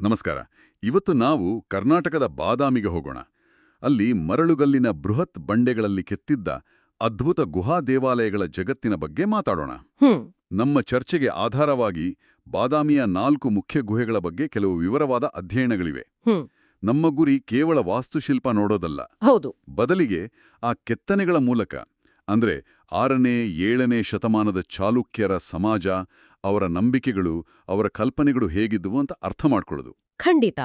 ನಮಸ್ಕಾರ. ಇವತ್ತು ನಾವು ಕರ್ನಾಟಕದ ಬಾದಾಮಿಗೆ ಹೋಗೋಣ. ಅಲ್ಲಿ ಮರಳುಗಲ್ಲಿನ ಬೃಹತ್ ಬಂಡೆಗಳಲ್ಲಿ ಕೆತ್ತಿದ್ದ ಅದ್ಭುತ ಗುಹಾ ದೇವಾಲಯಗಳ ಜಗತ್ತಿನ ಬಗ್ಗೆ ಮಾತಾಡೋಣ. ನಮ್ಮ ಚರ್ಚೆಗೆ ಆಧಾರವಾಗಿ ಬಾದಾಮಿಯ ನಾಲ್ಕು ಮುಖ್ಯ ಗುಹೆಗಳ ಬಗ್ಗೆ ಕೆಲವು ವಿವರವಾದ ಅಧ್ಯಯನಗಳಿವೆ. ನಮ್ಮ ಗುರಿ ಕೇವಲ ವಾಸ್ತುಶಿಲ್ಪ ನೋಡೋದಲ್ಲ. ಹೌದು. ಬದಲಿಗೆ ಆ ಕೆತ್ತನೆಗಳ ಮೂಲಕ ಅಂದ್ರೆ ಆರನೇ ಏಳನೇ ಶತಮಾನದ ಚಾಲುಕ್ಯರ ಸಮಾಜ ಅವರ ನಂಬಿಕೆಗಳು ಅವರ ಕಲ್ಪನೆಗಳು ಹೇಗಿದ್ದುವು ಅಂತ ಅರ್ಥ ಮಾಡ್ಕೊಳ್ಳೋದು. ಖಂಡಿತ.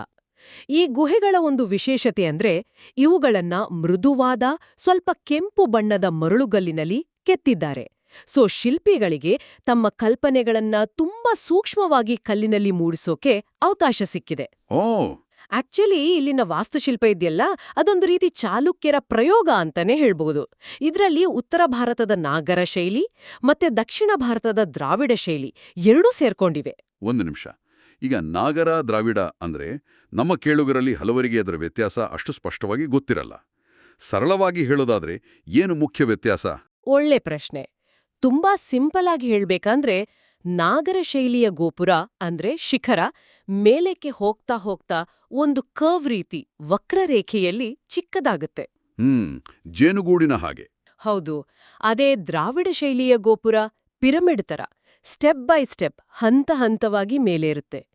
ಈ ಗುಹೆಗಳ ಒಂದು ವಿಶೇಷತೆ ಅಂದ್ರೆ ಇವುಗಳನ್ನ ಮೃದುವಾದ ಸ್ವಲ್ಪ ಕೆಂಪು ಬಣ್ಣದ ಮರಳುಗಲ್ಲಿನಲ್ಲಿ ಕೆತ್ತಿದ್ದಾರೆ. ಸೊ ಶಿಲ್ಪಿಗಳಿಗೆ ತಮ್ಮ ಕಲ್ಪನೆಗಳನ್ನ ತುಂಬಾ ಸೂಕ್ಷ್ಮವಾಗಿ ಕಲ್ಲಿನಲ್ಲಿ ಮೂಡಿಸೋಕೆ ಅವಕಾಶ ಸಿಕ್ಕಿದೆ. ಓ! ಆಕ್ಚುಲಿ ಇಲ್ಲಿನ ವಾಸ್ತುಶಿಲ್ಪ ಇದೆಯಲ್ಲ? ಅದೊಂದು ರೀತಿ ಚಾಲುಕ್ಯರ ಪ್ರಯೋಗ ಅಂತಾನೆ ಹೇಳ್ಬಹುದು ಇದರಲ್ಲಿ ಉತ್ತರ ಭಾರತದ ನಾಗರ ಶೈಲಿ ಮತ್ತೆ ದಕ್ಷಿಣ ಭಾರತದ ದ್ರಾವಿಡ ಶೈಲಿ ಎರಡೂ ಸೇರ್ಕೊಂಡಿವೆ. ಒಂದು ನಿಮಿಷ. ಈಗ ನಾಗರ ದ್ರಾವಿಡ ಅಂದ್ರೆ ನಮ್ಮ ಕೇಳುಗರಲ್ಲಿ ಹಲವರಿಗೆ ಅದರ ವ್ಯತ್ಯಾಸ ಅಷ್ಟು ಸ್ಪಷ್ಟವಾಗಿ ಗೊತ್ತಿರಲ್ಲ. ಸರಳವಾಗಿ ಹೇಳೋದಾದ್ರೆ ಏನು ಮುಖ್ಯ ವ್ಯತ್ಯಾಸ? ಒಳ್ಳೆ ಪ್ರಶ್ನೆ. ತುಂಬಾ ಸಿಂಪಲ್ ಆಗಿ ಹೇಳ್ಬೇಕಂದ್ರೆ ನಾಗರ ಶೈಲಿಯ ಗೋಪುರ ಅಂದ್ರೆ ಶಿಖರ ಮೇಲಕ್ಕೆ ಹೋಗ್ತಾ ಹೋಗ್ತಾ ಒಂದು ಕರ್ವ್ ರೀತಿ ವಕ್ರರೇಖೆಯಲ್ಲಿ ಚಿಕ್ಕದಾಗುತ್ತೆ. ಹ್ಮ್ ಜೇನುಗೂಡಿನ ಹಾಗೆ. ಹೌದು ಅದೇ ದ್ರಾವಿಡ ಶೈಲಿಯ ಗೋಪುರ ಪಿರಮಿಡ್ ತರ ಸ್ಟೆಪ್ ಬೈ ಸ್ಟೆಪ್ ಹಂತ ಹಂತವಾಗಿ ಮೇಲೇರುತ್ತೆ.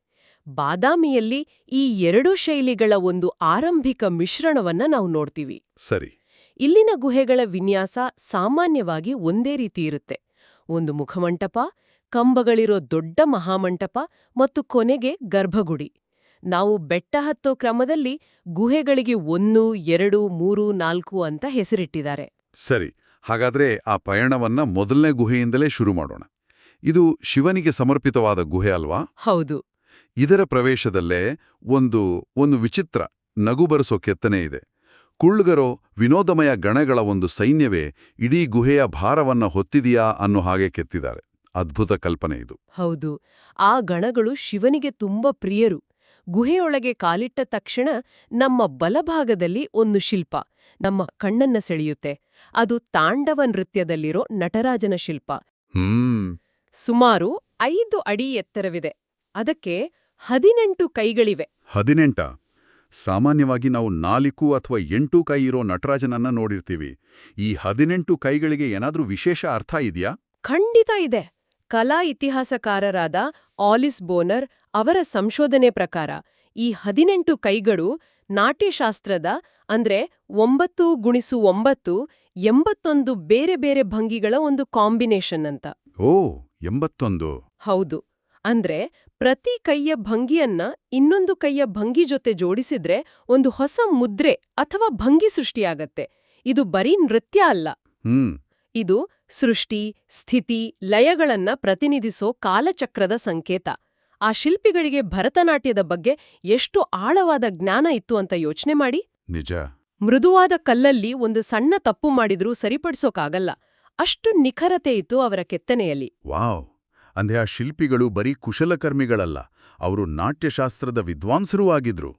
ಬಾದಾಮಿಯಲ್ಲಿ ಈ ಎರಡೂ ಶೈಲಿಗಳ ಒಂದು ಆರಂಭಿಕ ಮಿಶ್ರಣವನ್ನ ನಾವು ನೋಡ್ತೀವಿ. ಸರಿ. ಇಲ್ಲಿನ ಗುಹೆಗಳ ವಿನ್ಯಾಸ ಸಾಮಾನ್ಯವಾಗಿ ಒಂದೇ ರೀತಿ ಇರುತ್ತೆ. ಒಂದು ಮುಖಮಂಟಪ ಕಂಬಗಳಿರೋ ದೊಡ್ಡ ಮಹಾಮಂಟಪ ಮತ್ತು ಕೊನೆಗೆ ಗರ್ಭಗುಡಿ. ನಾವು ಬೆಟ್ಟ ಹತ್ತೋ ಕ್ರಮದಲ್ಲಿ ಗುಹೆಗಳಿಗೆ ಒಂದು ಎರಡು ಮೂರು ನಾಲ್ಕು ಅಂತ ಹೆಸರಿಟ್ಟಿದ್ದಾರೆ. ಸರಿ ಹಾಗಾದ್ರೆ ಆ ಪಯಣವನ್ನ ಮೊದಲನೇ ಗುಹೆಯಿಂದಲೇ ಶುರು ಮಾಡೋಣ. ಇದು ಶಿವನಿಗೆ ಸಮರ್ಪಿತವಾದ ಗುಹೆ ಅಲ್ವಾ? ಹೌದು. ಇದರ ಪ್ರವೇಶದಲ್ಲೇ ಒಂದು ಒಂದು ವಿಚಿತ್ರ ನಗು ಬರೆಸೋ ಕೆತ್ತನೆ ಇದೆ. ಕುಳ್ಗರೋ ವಿನೋದಮಯ ಗಣಗಳ ಒಂದು ಸೈನ್ಯವೇ ಇಡೀ ಗುಹೆಯ ಭಾರವನ್ನ ಹೊತ್ತಿದೆಯಾ ಅನ್ನೋ ಹಾಗೆ ಕೆತ್ತಿದ್ದಾರೆ. ಅದ್ಭುತ ಕಲ್ಪನೆ ಇದು. ಹೌದು. ಆ ಗಣಗಳು ಶಿವನಿಗೆ ತುಂಬ ಪ್ರಿಯರು. ಗುಹೆಯೊಳಗೆ ಕಾಲಿಟ್ಟ ತಕ್ಷಣ ನಮ್ಮ ಬಲಭಾಗದಲ್ಲಿ ಒಂದು ಶಿಲ್ಪ ನಮ್ಮ ಕಣ್ಣನ್ನ ಸೆಳೆಯುತ್ತೆ. ಅದು ತಾಂಡವ ನೃತ್ಯದಲ್ಲಿರೋ ನಟರಾಜನ ಶಿಲ್ಪ. ಹ್ಮ್. ಸುಮಾರು ಐದು ಅಡಿ ಎತ್ತರವಿದೆ. ಅದಕ್ಕೆ ಹದಿನೆಂಟು ಕೈಗಳಿವೆ. ಹದಿನೆಂಟ? ಸಾಮಾನ್ಯವಾಗಿ ನಾವು ನಾಲ್ಕು ಅಥವಾ ಎಂಟು ಕೈ ಇರೋ ನಟರಾಜನನ್ನ ನೋಡಿರ್ತೀವಿ. ಈ ಹದಿನೆಂಟು ಕೈಗಳಿಗೆ ಏನಾದ್ರೂ ವಿಶೇಷ ಅರ್ಥ ಇದೆಯಾ? ಖಂಡಿತ ಇದೆ. ಕಲಾ ಇತಿಹಾಸಕಾರರಾದ ಆಲಿಸ್ ಬೋನರ್ ಅವರ ಸಂಶೋಧನೆ ಪ್ರಕಾರ ಈ ಹದಿನೆಂಟು ಕೈಗಳು ನಾಟ್ಯಶಾಸ್ತ್ರದ ಅಂದ್ರೆ ಒಂಬತ್ತು ಗುಣಿಸು ಒಂಬತ್ತು ಎಂಬತ್ತೊಂದು ಬೇರೆ ಬೇರೆ ಭಂಗಿಗಳ ಒಂದು ಕಾಂಬಿನೇಷನ್ ಅಂತ. ಓ ಎಂಬತ್ತೊಂದು. ಹೌದು. ಅಂದ್ರೆ ಪ್ರತಿ ಕೈಯ ಭಂಗಿಯನ್ನ ಇನ್ನೊಂದು ಕೈಯ ಭಂಗಿ ಜೊತೆ ಜೋಡಿಸಿದ್ರೆ ಒಂದು ಹೊಸ ಮುದ್ರೆ ಅಥವಾ ಭಂಗಿ ಸೃಷ್ಟಿಯಾಗತ್ತೆ. ಇದು ಬರೀ ನೃತ್ಯ ಅಲ್ಲ. ಇದು ಸೃಷ್ಟಿ ಸ್ಥಿತಿ ಲಯಗಳನ್ನ ಪ್ರತಿನಿಧಿಸೋ ಕಾಲಚಕ್ರದ ಸಂಕೇತ. ಆ ಶಿಲ್ಪಿಗಳಿಗೆ ಭರತನಾಟ್ಯದ ಬಗ್ಗೆ ಎಷ್ಟು ಆಳವಾದ ಜ್ಞಾನ ಇತ್ತು ಅಂತ ಯೋಚನೆ ಮಾಡಿ? ನಿಜ. ಮೃದುವಾದ ಕಲ್ಲಲ್ಲಿ ಒಂದು ಸಣ್ಣ ತಪ್ಪು ಮಾಡಿದ್ರೂ ಸರಿಪಡಿಸೋಕಾಗಲ್ಲ. ಅಷ್ಟು ನಿಖರತೆ ಇತ್ತು ಅವರ ಕೆತ್ತನೆಯಲ್ಲಿ. ವಾವ್! ಅಂದ್ರೆ ಆ ಶಿಲ್ಪಿಗಳು ಬರೀ ಕುಶಲಕರ್ಮಿಗಳಲ್ಲ ಅವರು ನಾಟ್ಯಶಾಸ್ತ್ರದ ವಿದ್ವಾಂಸರೂ ಆಗಿದ್ರು.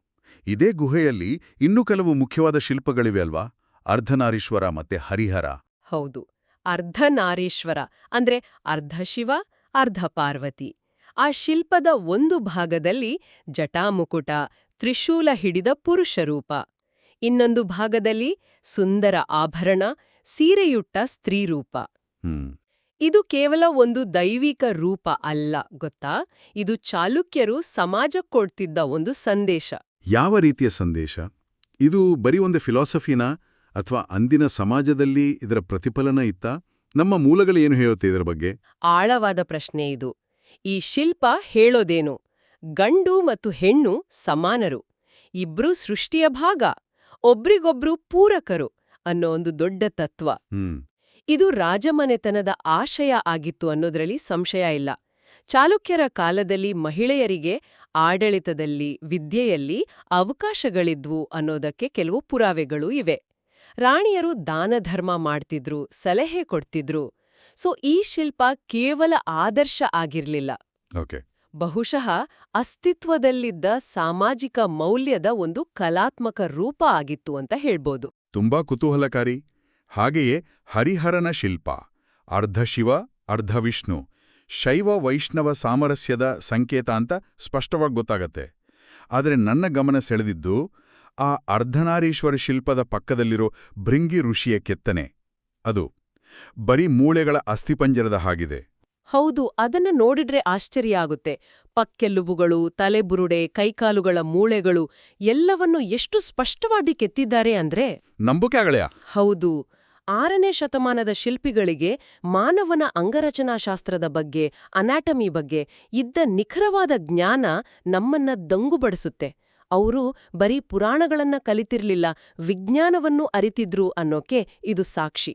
ಇದೇ ಗುಹೆಯಲ್ಲಿ ಇನ್ನೂ ಕೆಲವು ಮುಖ್ಯವಾದ ಶಿಲ್ಪಗಳಿವೆ ಅಲ್ವಾ? ಅರ್ಧನಾರೀಶ್ವರ ಮತ್ತೆ ಹರಿಹರ. ಹೌದು. ಅರ್ಧನಾರೀಶ್ವರ ಅಂದ್ರೆ ಅರ್ಧ ಶಿವ ಅರ್ಧ ಪಾರ್ವತಿ. ಆ ಶಿಲ್ಪದ ಒಂದು ಭಾಗದಲ್ಲಿ ಜಟಾಮುಕುಟ ತ್ರಿಶೂಲ ಹಿಡಿದ ಪುರುಷ ರೂಪ ಇನ್ನೊಂದು ಭಾಗದಲ್ಲಿ ಸುಂದರ ಆಭರಣ ಸೀರೆಯುಟ್ಟ ಸ್ತ್ರೀರೂಪ. ಇದು ಕೇವಲ ಒಂದು ದೈವಿಕ ರೂಪ ಅಲ್ಲ ಗೊತ್ತಾ? ಇದು ಚಾಲುಕ್ಯರು ಸಮಾಜಕ್ಕೊಡ್ತಿದ್ದ ಒಂದು ಸಂದೇಶ. ಯಾವ ರೀತಿಯ ಸಂದೇಶ? ಇದು ಬರೀ ಒಂದು ಫಿಲಾಸಫಿನಾ? ಅಥವಾ ಅಂದಿನ ಸಮಾಜದಲ್ಲಿ ಇದರ ಪ್ರತಿಫಲನ ಇತ್ತ? ನಮ್ಮ ಮೂಲಗಳು ಏನು ಹೇಳುತ್ತೆ ಇದರ ಬಗ್ಗೆ? ಆಳವಾದ ಪ್ರಶ್ನೆ ಇದು. ಈ ಶಿಲ್ಪ ಹೇಳೋದೇನು? ಗಂಡು ಮತ್ತು ಹೆಣ್ಣು ಸಮಾನರು. ಇಬ್ರೂ ಸೃಷ್ಟಿಯ ಭಾಗ. ಒಬ್ರಿಗೊಬ್ರು ಪೂರಕರು ಅನ್ನೋ ಒಂದು ದೊಡ್ಡ ತತ್ವ. ಇದು ರಾಜಮನೆತನದ ಆಶಯ ಆಗಿತ್ತು ಅನ್ನೋದ್ರಲ್ಲಿ ಸಂಶಯ ಇಲ್ಲ. ಚಾಲುಕ್ಯರ ಕಾಲದಲ್ಲಿ ಮಹಿಳೆಯರಿಗೆ ಆಡಳಿತದಲ್ಲಿ ವಿದ್ಯೆಯಲ್ಲಿ ಅವಕಾಶಗಳಿದ್ವು ಅನ್ನೋದಕ್ಕೆ ಕೆಲವು ಪುರಾವೆಗಳೂ ಇವೆ. ರಾಣಿಯರು ದಾನಧರ್ಮ ಮಾಡ್ತಿದ್ರು ಸಲಹೆ ಕೊಡ್ತಿದ್ರು. ಸೊ ಈ ಶಿಲ್ಪ ಕೇವಲ ಆದರ್ಶ ಆಗಿರ್ಲಿಲ್ಲ. ಓಕೆ. ಬಹುಶಃ ಅಸ್ತಿತ್ವದಲ್ಲಿದ್ದ ಸಾಮಾಜಿಕ ಮೌಲ್ಯದ ಒಂದು ಕಲಾತ್ಮಕ ರೂಪ ಆಗಿತ್ತು ಅಂತ ಹೇಳ್ಬೋದು. ತುಂಬಾ ಕುತೂಹಲಕಾರಿ. ಹಾಗೆಯೇ ಹರಿಹರನ ಶಿಲ್ಪ ಅರ್ಧ ಶಿವ ಅರ್ಧ ವಿಷ್ಣು ಶೈವ ವೈಷ್ಣವ ಸಾಮರಸ್ಯದ ಸಂಕೇತ ಅಂತ ಸ್ಪಷ್ಟವಾಗಿ ಗೊತ್ತಾಗತ್ತೆ. ಆದರೆ ನನ್ನ ಗಮನ ಸೆಳೆದಿದ್ದು ಆ ಅರ್ಧನಾರೀಶ್ವರ ಶಿಲ್ಪದ ಪಕ್ಕದಲ್ಲಿರೋ ಭೃಂಗಿ ಋಷಿಯ ಕೆತ್ತನೆ. ಅದು ಬರೀ ಮೂಳೆಗಳ ಅಸ್ಥಿಪಂಜರದ ಹಾಗಿದೆ. ಹೌದು ಅದನ್ನ ನೋಡಿದ್ರೆ ಆಶ್ಚರ್ಯ ಆಗುತ್ತೆ. ಪಕ್ಕೆಲುಬುಗಳು ತಲೆಬುರುಡೆ ಕೈಕಾಲುಗಳ ಮೂಳೆಗಳು ಎಲ್ಲವನ್ನು ಎಷ್ಟು ಸ್ಪಷ್ಟವಾಗಿ ಕೆತ್ತಿದ್ದಾರೆ ಅಂದ್ರೆ ನಂಬಿಕೆ ಆಗಳೆಯ? ಹೌದು ಆರನೇ ಶತಮಾನದ ಶಿಲ್ಪಿಗಳಿಗೆ ಮಾನವನ ಅಂಗರಚನಾಶಾಸ್ತ್ರದ ಬಗ್ಗೆ ಅನಾಟಮಿ ಬಗ್ಗೆ ಇದ್ದ ನಿಖರವಾದ ಜ್ಞಾನ ನಮ್ಮನ್ನ ದಂಗುಬಡಿಸುತ್ತೆ ಅವರು ಬರೀ ಪುರಾಣಗಳನ್ನ ಕಲಿತಿರ್ಲಿಲ್ಲ ವಿಜ್ಞಾನವನ್ನು ಅರಿತಿದ್ರು ಅನ್ನೋಕೆ ಇದು ಸಾಕ್ಷಿ.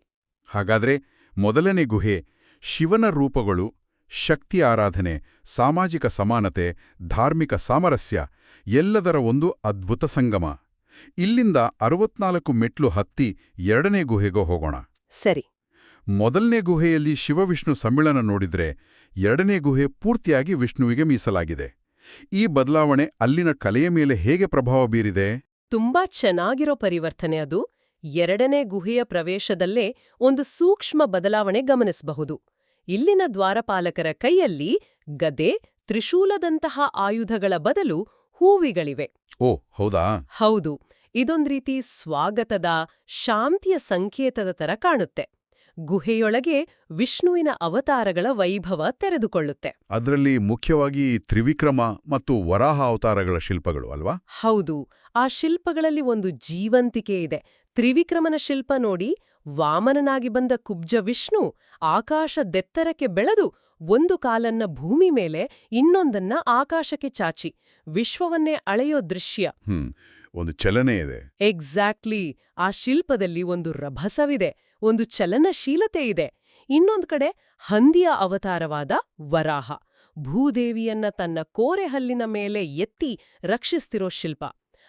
ಹಾಗಾದ್ರೆ ಮೊದಲನೇ ಗುಹೆ ಶಿವನ ರೂಪಗಳು ಶಕ್ತಿ ಆರಾಧನೆ ಸಾಮಾಜಿಕ ಸಮಾನತೆ ಧಾರ್ಮಿಕ ಸಾಮರಸ್ಯ ಎಲ್ಲದರ ಒಂದು ಅದ್ಭುತ ಸಂಗಮ. ಇಲ್ಲಿಂದ ಅರವತ್ನಾಲ್ಕು ಮೆಟ್ಲು ಹತ್ತಿ ಎರಡನೇ ಗುಹೆಗೆ ಹೋಗೋಣ. ಸರಿ. ಮೊದಲನೇ ಗುಹೆಯಲ್ಲಿ ಶಿವವಿಷ್ಣು ಸಮ್ಮಿಳನ ನೋಡಿದ್ರೆ ಎರಡನೇ ಗುಹೆ ಪೂರ್ತಿಯಾಗಿ ವಿಷ್ಣುವಿಗೆ ಮೀಸಲಾಗಿದೆ. ಈ ಬದಲಾವಣೆ ಅಲ್ಲಿನ ಕಲೆಯ ಮೇಲೆ ಹೇಗೆ ಪ್ರಭಾವ ಬೀರಿದೆ? ತುಂಬಾ ಚೆನ್ನಾಗಿರೋ ಪರಿವರ್ತನೆ ಅದು. ಎರಡನೇ ಗುಹೆಯ ಪ್ರವೇಶದಲ್ಲೇ ಒಂದು ಸೂಕ್ಷ್ಮ ಬದಲಾವಣೆ ಗಮನಿಸಬಹುದು. ಇಲ್ಲಿನ ದ್ವಾರಪಾಲಕರ ಕೈಯಲ್ಲಿ ಗದೆ ತ್ರಿಶೂಲದಂತಹ ಆಯುಧಗಳ ಬದಲು ಹೂವಿಗಳಿವೆ. ಓ ಹೌದಾ? ಹೌದು. ಇದೊಂದ್ರೀತಿ ಸ್ವಾಗತದ ಶಾಂತಿಯ ಸಂಕೇತದ ತರ ಕಾಣುತ್ತೆ. ಗುಹೆಯೊಳಗೆ ವಿಷ್ಣುವಿನ ಅವತಾರಗಳ ವೈಭವ ತೆರೆದುಕೊಳ್ಳುತ್ತೆ. ಅದರಲ್ಲಿ ಮುಖ್ಯವಾಗಿ ತ್ರಿವಿಕ್ರಮ ಮತ್ತು ವರಾಹ ಅವತಾರಗಳ ಶಿಲ್ಪಗಳು ಅಲ್ವಾ? ಹೌದು ಆ ಶಿಲ್ಪಗಳಲ್ಲಿ ಒಂದು ಜೀವಂತಿಕೆ ಇದೆ. ತ್ರಿವಿಕ್ರಮನ ಶಿಲ್ಪ ನೋಡಿ ವಾಮನನಾಗಿ ಬಂದ ಕುಬ್ಜ ವಿಷ್ಣು ಆಕಾಶದೆತ್ತರಕ್ಕೆ ಬೆಳೆದು ಒಂದು ಕಾಲನ್ನ ಭೂಮಿ ಮೇಲೆ ಇನ್ನೊಂದನ್ನ ಆಕಾಶಕ್ಕೆ ಚಾಚಿ. ವಿಶ್ವವನ್ನೇ ಅಳೆಯೋ ದೃಶ್ಯ. ಒಂದು ಚಲನೆ ಇದೆ. ಎಕ್ಸಾಕ್ಟ್ಲಿ ಆ ಶಿಲ್ಪದಲ್ಲಿ ಒಂದು ರಭಸವಿದೆ. ಒಂದು ಚಲನಶೀಲತೆ ಇದೆ. ಇನ್ನೊಂದು ಕಡೆ ಹಂದಿಯ ಅವತಾರವಾದ ವರಾಹ. ಭೂದೇವಿಯನ್ನ ತನ್ನ ಕೋರೆಹಲ್ಲಿನ ಮೇಲೆ ಎತ್ತಿ ರಕ್ಷಿಸ್ತಿರೋ ಶಿಲ್ಪ.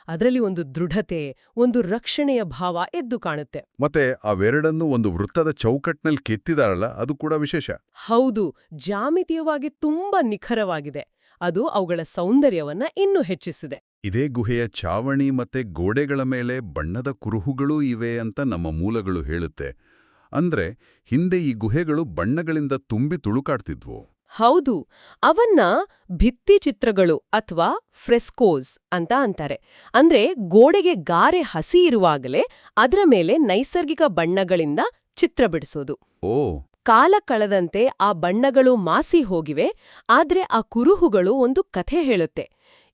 ಅದರಲ್ಲಿ ಒಂದು ದೃಢತೆ ಒಂದು ರಕ್ಷಣೆಯ ಭಾವ ಎದ್ದು ಕಾಣುತ್ತೆ. ಮತ್ತೆ ಅವೆರಡನ್ನು ಒಂದು ವೃತ್ತದ ಚೌಕಟ್ನಲ್ಲಿ ಕೆತ್ತಿದಾರಲ್ಲ ಅದು ಕೂಡ ವಿಶೇಷ. ಹೌದು ಜಾಮಿತೀಯವಾಗಿ ತುಂಬಾ ನಿಖರವಾಗಿದೆ. ಅದು ಅವುಗಳ ಸೌಂದರ್ಯವನ್ನ ಇನ್ನೂ ಹೆಚ್ಚಿಸಿದೆ. ಇದೇ ಗುಹೆಯ ಚಾವಣಿ ಮತ್ತೆ ಗೋಡೆಗಳ ಮೇಲೆ ಬಣ್ಣದ ಕುರುಹುಗಳೂ ಇವೆ ಅಂತ ನಮ್ಮ ಮೂಲಗಳು ಹೇಳುತ್ತೆ. ಅಂದ್ರೆ ಹಿಂದೆ ಈ ಗುಹೆಗಳು ಬಣ್ಣಗಳಿಂದ ತುಂಬಿ ತುಳುಕಾಡ್ತಿದ್ವು. ಹೌದು ಅವನ್ನ ಭಿತ್ತಿ ಚಿತ್ರಗಳು ಅಥವಾ ಫ್ರೆಸ್ಕೋಸ್ ಅಂತ ಅಂತಾರೆ. ಅಂದ್ರೆ ಗೋಡೆಗೆ ಗಾರೆ ಹಸಿ ಇರುವಾಗಲೇ ಅದರ ಮೇಲೆ ನೈಸರ್ಗಿಕ ಬಣ್ಣಗಳಿಂದ ಚಿತ್ರ ಬಿಡಿಸೋದು. ಓ. ಕಾಲ ಕಳೆದಂತೆ ಆ ಬಣ್ಣಗಳು ಮಾಸಿ ಹೋಗಿವೆ ಆದ್ರೆ ಆ ಕುರುಹುಗಳು ಒಂದು ಕಥೆ ಹೇಳುತ್ತೆ.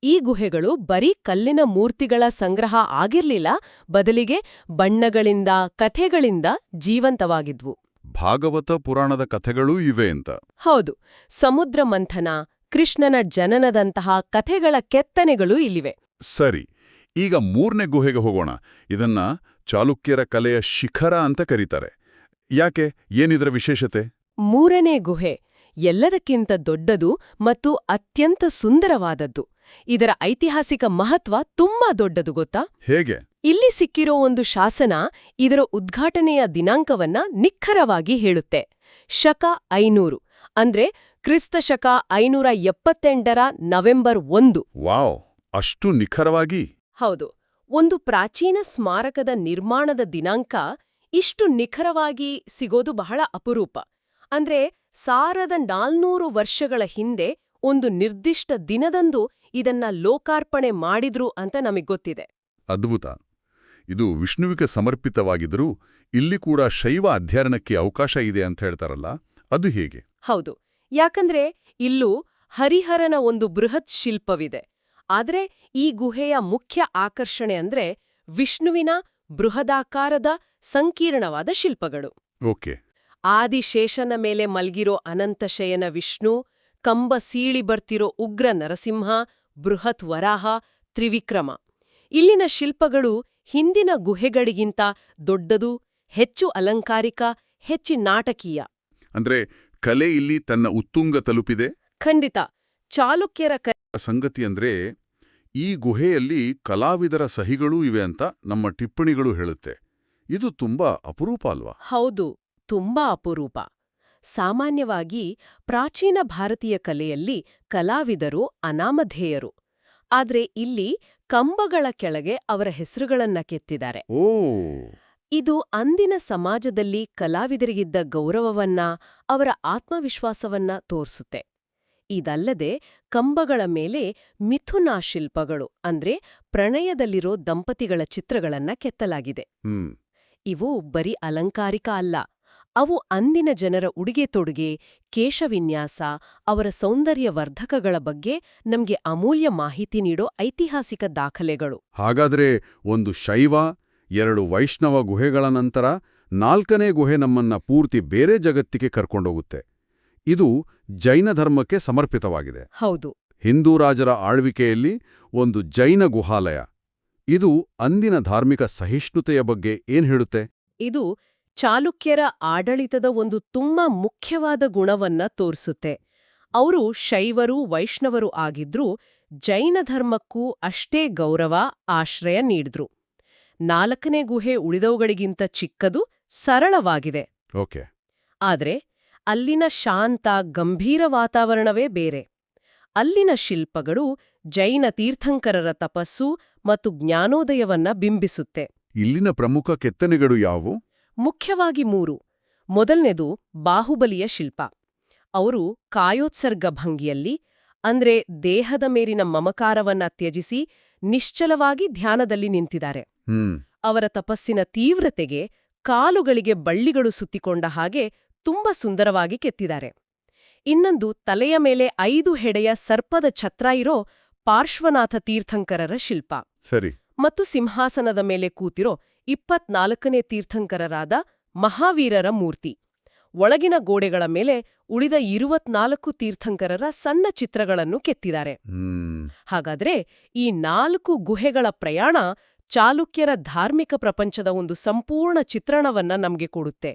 ಈ ಗುಹೆಗಳು ಬರೀ ಕಲ್ಲಿನ ಮೂರ್ತಿಗಳ ಸಂಗ್ರಹ ಆಗಿರ್ಲಿಲ್ಲ ಬದಲಿಗೆ ಬಣ್ಣಗಳಿಂದ ಕಥೆಗಳಿಂದ ಜೀವಂತವಾಗಿದ್ವು. ಭಾಗವತ ಪುರಾಣದ ಕಥೆಗಳೂ ಇವೆ ಅಂತ. ಹೌದು ಸಮುದ್ರ ಮಂಥನ ಕೃಷ್ಣನ ಜನನದಂತಹ ಕಥೆಗಳ ಕೆತ್ತನೆಗಳು ಇಲ್ಲಿವೆ. ಸರಿ ಈಗ ಮೂರನೇ ಗುಹೆಗೆ ಹೋಗೋಣ. ಇದನ್ನ ಚಾಲುಕ್ಯರ ಕಲೆಯ ಶಿಖರ ಅಂತ ಕರೀತಾರೆ. ಯಾಕೆ ಏನಿದ್ರ ವಿಶೇಷತೆ? ಮೂರನೇ ಗುಹೆ ಎಲ್ಲದಕ್ಕಿಂತ ದೊಡ್ಡದು ಮತ್ತು ಅತ್ಯಂತ ಸುಂದರವಾದದ್ದು. ಇದರ ಐತಿಹಾಸಿಕ ಮಹತ್ವ ತುಂಬಾ ದೊಡ್ಡದು ಗೊತ್ತಾ? ಹೇಗೆ? ಇಲ್ಲಿ ಸಿಕ್ಕಿರೋ ಒಂದು ಶಾಸನ ಇದರ ಉದ್ಘಾಟನೆಯ ದಿನಾಂಕವನ್ನ ನಿಖರವಾಗಿ ಹೇಳುತ್ತೆ. ಶಕ ಐನೂರು ಅಂದ್ರೆ ಕ್ರಿಸ್ತ ಶಕ ಐನೂರ ಎಪ್ಪತ್ತೆಂಟರ ನವೆಂಬರ್ ಒಂದು. ವಾವ್ ಅಷ್ಟು ನಿಖರವಾಗಿ? ಹೌದು ಒಂದು ಪ್ರಾಚೀನ ಸ್ಮಾರಕದ ನಿರ್ಮಾಣದ ದಿನಾಂಕ ಇಷ್ಟು ನಿಖರವಾಗಿ ಸಿಗೋದು ಬಹಳ ಅಪರೂಪ. ಅಂದ್ರೆ ಸಾರದ ನಾಲ್ನೂರು ವರ್ಷಗಳ ಹಿಂದೆ ಒಂದು ನಿರ್ದಿಷ್ಟ ದಿನದಂದು ಇದನ್ನ ಲೋಕಾರ್ಪಣೆ ಮಾಡಿದ್ರು ಅಂತ ನಮಗ್ ಗೊತ್ತಿದೆ. ಅದ್ಭುತ. ಇದು ವಿಷ್ಣುವಿಗೆ ಸಮರ್ಪಿತವಾಗಿದ್ರೂ ಇಲ್ಲಿ ಕೂಡ ಶೈವ ಅಧ್ಯಯನಕ್ಕೆ ಅವಕಾಶ ಇದೆ ಅಂತ ಹೇಳ್ತಾರಲ್ಲ ಅದು ಹೇಗೆ? ಹೌದು. ಯಾಕಂದ್ರೆ ಇಲ್ಲೂ ಹರಿಹರನ ಒಂದು ಬೃಹತ್ ಶಿಲ್ಪವಿದೆ. ಆದರೆ ಈ ಗುಹೆಯ ಮುಖ್ಯ ಆಕರ್ಷಣೆ ಅಂದ್ರೆ ವಿಷ್ಣುವಿನ ಬೃಹದಾಕಾರದ ಸಂಕೀರ್ಣವಾದ ಶಿಲ್ಪಗಳು. ಓಕೆ. ಆದಿಶೇಷನ ಮೇಲೆ ಮಲ್ಗಿರೋ ಅನಂತಶಯನ ವಿಷ್ಣು ಕಂಬ ಸೀಳಿ ಬರ್ತಿರೋ ಉಗ್ರ ನರಸಿಂಹ ಬೃಹತ್ ವರಾಹ ತ್ರಿವಿಕ್ರಮ. ಇಲ್ಲಿನ ಶಿಲ್ಪಗಳು ಹಿಂದಿನ ಗುಹೆಗಳಿಗಿಂತ ದೊಡ್ಡದು ಹೆಚ್ಚು ಅಲಂಕಾರಿಕ ಹೆಚ್ಚಿ ನಾಟಕೀಯ. ಅಂದ್ರೆ ಕಲೆ ಇಲ್ಲಿ ತನ್ನ ಉತ್ತುಂಗ ತಲುಪಿದೆ? ಖಂಡಿತ. ಚಾಲುಕ್ಯರ ಸಂಗತಿ ಅಂದ್ರೆ ಈ ಗುಹೆಯಲ್ಲಿ ಕಲಾವಿದರ ಸಹಿಗಳೂ ಇವೆ ಅಂತ ನಮ್ಮ ಟಿಪ್ಪಣಿಗಳು ಹೇಳುತ್ತೆ. ಇದು ತುಂಬಾ ಅಪರೂಪ ಅಲ್ವಾ? ಹೌದು. ತುಂಬಾ ಅಪರೂಪ. ಸಾಮಾನ್ಯವಾಗಿ ಪ್ರಾಚೀನ ಭಾರತೀಯ ಕಲೆಯಲ್ಲಿ ಕಲಾವಿದರು ಅನಾಮಧೇಯರು. ಆದ್ರೆ ಇಲ್ಲಿ ಕಂಬಗಳ ಕೆಳಗೆ ಅವರ ಹೆಸರುಗಳನ್ನ ಕೆತ್ತಿದ್ದಾರೆ. ಇದು ಅಂದಿನ ಸಮಾಜದಲ್ಲಿ ಕಲಾವಿದರಿಗಿದ್ದ ಗೌರವವನ್ನ ಅವರ ಆತ್ಮವಿಶ್ವಾಸವನ್ನ ತೋರಿಸುತ್ತೆ. ಇದಲ್ಲದೆ ಕಂಬಗಳ ಮೇಲೆ ಮಿಥುನಾ ಶಿಲ್ಪಗಳು ಅಂದ್ರೆ ಪ್ರಣಯದಲ್ಲಿರೋ ದಂಪತಿಗಳ ಚಿತ್ರಗಳನ್ನ ಕೆತ್ತಲಾಗಿದೆ. ಇವು ಬರೀ ಅಲಂಕಾರಿಕ ಅಲ್ಲ ಅವು ಅಂದಿನ ಜನರ ಉಡುಗೆ ತೊಡುಗೆ ಕೇಶವಿನ್ಯಾಸ ಅವರ ಸೌಂದರ್ಯ ವರ್ಧಕಗಳ ಬಗ್ಗೆ ನಮ್ಗೆ ಅಮೂಲ್ಯ ಮಾಹಿತಿ ನೀಡೋ ಐತಿಹಾಸಿಕ ದಾಖಲೆಗಳು. ಹಾಗಾದ್ರೆ ಒಂದು ಶೈವ ಎರಡು ವೈಷ್ಣವ ಗುಹೆಗಳ ನಂತರ ನಾಲ್ಕನೇ ಗುಹೆ ನಮ್ಮನ್ನ ಪೂರ್ತಿ ಬೇರೆ ಜಗತ್ತಿಗೆ ಕರ್ಕೊಂಡೋಗುತ್ತೆ. ಇದು ಜೈನ ಧರ್ಮಕ್ಕೆ ಸಮರ್ಪಿತವಾಗಿದೆ. ಹೌದು. ಹಿಂದೂ ರಾಜರ ಆಳ್ವಿಕೆಯಲ್ಲಿ ಒಂದು ಜೈನ ಗುಹಾಲಯ. ಇದು ಅಂದಿನ ಧಾರ್ಮಿಕ ಸಹಿಷ್ಣುತೆಯ ಬಗ್ಗೆ ಏನ್ ಹೇಳುತ್ತೆ? ಇದು ಚಾಲುಕ್ಯರ ಆಡಳಿತದ ಒಂದು ತುಂಬಾ ಮುಖ್ಯವಾದ ಗುಣವನ್ನ ತೋರಿಸುತ್ತೆ. ಅವರು ಶೈವರು ವೈಷ್ಣವರು ಆಗಿದ್ರೂ ಜೈನ ಧರ್ಮಕ್ಕೂ ಅಷ್ಟೇ ಗೌರವ ಆಶ್ರಯ ನೀಡಿದ್ರು. ನಾಲ್ಕನೇ ಗುಹೆ ಉಳಿದವುಗಳಿಗಿಂತ ಚಿಕ್ಕದು ಸರಳವಾಗಿದೆ. ಓಕೆ. ಆದರೆ ಅಲ್ಲಿನ ಶಾಂತ ಗಂಭೀರ ವಾತಾವರಣವೇ ಬೇರೆ. ಅಲ್ಲಿನ ಶಿಲ್ಪಗಳು ಜೈನ ತೀರ್ಥಂಕರರ ತಪಸ್ಸು ಮತ್ತು ಜ್ಞಾನೋದಯವನ್ನ ಬಿಂಬಿಸುತ್ತೆ. ಇಲ್ಲಿನ ಪ್ರಮುಖ ಕೆತ್ತನೆಗಳು ಯಾವುವು? ಮುಖ್ಯವಾಗಿ ಮೂರು. ಮೊದಲನೇದು ಬಾಹುಬಲಿಯ ಶಿಲ್ಪ. ಅವರು ಕಾಯೋತ್ಸರ್ಗ ಭಂಗಿಯಲ್ಲಿ ಅಂದ್ರೆ ದೇಹದ ಮೇಲಿನ ಮಮಕಾರವನ್ನ ತ್ಯಜಿಸಿ ನಿಶ್ಚಲವಾಗಿ ಧ್ಯಾನದಲ್ಲಿ ನಿಂತಿದ್ದಾರೆ. ಅವರ ತಪಸ್ಸಿನ ತೀವ್ರತೆಗೆ ಕಾಲುಗಳಿಗೆ ಬಳ್ಳಿಗಳು ಸುತ್ತಿಕೊಂಡ ಹಾಗೆ ತುಂಬಾ ಸುಂದರವಾಗಿ ಕೆತ್ತಿದ್ದಾರೆ. ಇನ್ನೊಂದು ತಲೆಯ ಮೇಲೆ ಐದು ಹೆಡೆಯ ಸರ್ಪದ ಛತ್ರ ಇರೋ ಪಾರ್ಶ್ವನಾಥ ತೀರ್ಥಂಕರರ ಶಿಲ್ಪ. ಸರಿ. ಮತ್ತು ಸಿಂಹಾಸನದ ಮೇಲೆ ಕೂತಿರೋ ಇಪ್ಪತ್ನಾಲ್ಕನೇ ತೀರ್ಥಂಕರರಾದ ಮಹಾವೀರರ ಮೂರ್ತಿ. ಒಳಗಿನ ಗೋಡೆಗಳ ಮೇಲೆ ಉಳಿದ ಇರುವತ್ನಾಲ್ಕು ತೀರ್ಥಂಕರರ ಸಣ್ಣ ಚಿತ್ರಗಳನ್ನು ಕೆತ್ತಿದ್ದಾರೆ. ಹಾಗಾದ್ರೆ ಈ ನಾಲ್ಕು ಗುಹೆಗಳ ಪ್ರಯಾಣ ಚಾಲುಕ್ಯರ ಧಾರ್ಮಿಕ ಪ್ರಪಂಚದ ಒಂದು ಸಂಪೂರ್ಣ ಚಿತ್ರಣವನ್ನ ನಮ್ಗೆ ಕೊಡುತ್ತೆ.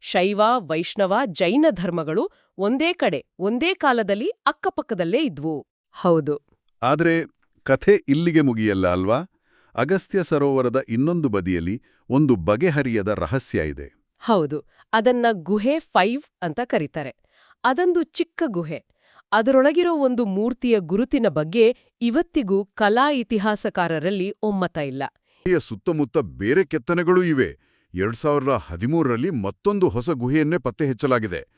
ಶೈವ ವೈಷ್ಣವ ಜೈನ ಧರ್ಮಗಳು ಒಂದೇ ಕಡೆ ಒಂದೇ ಕಾಲದಲ್ಲಿ ಅಕ್ಕಪಕ್ಕದಲ್ಲೇ ಇದ್ವು. ಹೌದು. ಆದ್ರೆ ಕಥೆ ಇಲ್ಲಿಗೆ ಮುಗಿಯಲ್ಲ ಅಲ್ವಾ? ಅಗಸ್ತ್ಯ ಸರೋವರದ ಇನ್ನೊಂದು ಬದಿಯಲ್ಲಿ ಒಂದು ಬಗೆಹರಿಯದ ರಹಸ್ಯ ಇದೆ. ಹೌದು ಅದನ್ನ ಗುಹೆ ಫೈವ್ ಅಂತ ಕರೀತಾರೆ. ಅದೊಂದು ಚಿಕ್ಕ ಗುಹೆ. ಅದರೊಳಗಿರೋ ಒಂದು ಮೂರ್ತಿಯ ಗುರುತಿನ ಬಗ್ಗೆ ಇವತ್ತಿಗೂ ಕಲಾ ಇತಿಹಾಸಕಾರರಲ್ಲಿ ಒಮ್ಮತ ಇಲ್ಲ. ಗುಹೆಯ ಸುತ್ತಮುತ್ತ ಬೇರೆ ಕೆತ್ತನೆಗಳೂ ಇವೆ. ಎರಡ್ ಸಾವಿರದ ಹದಿಮೂರರಲ್ಲಿ ಮತ್ತೊಂದು ಹೊಸ ಗುಹೆಯನ್ನೇ ಪತ್ತೆ ಹಚ್ಚಲಾಗಿದೆ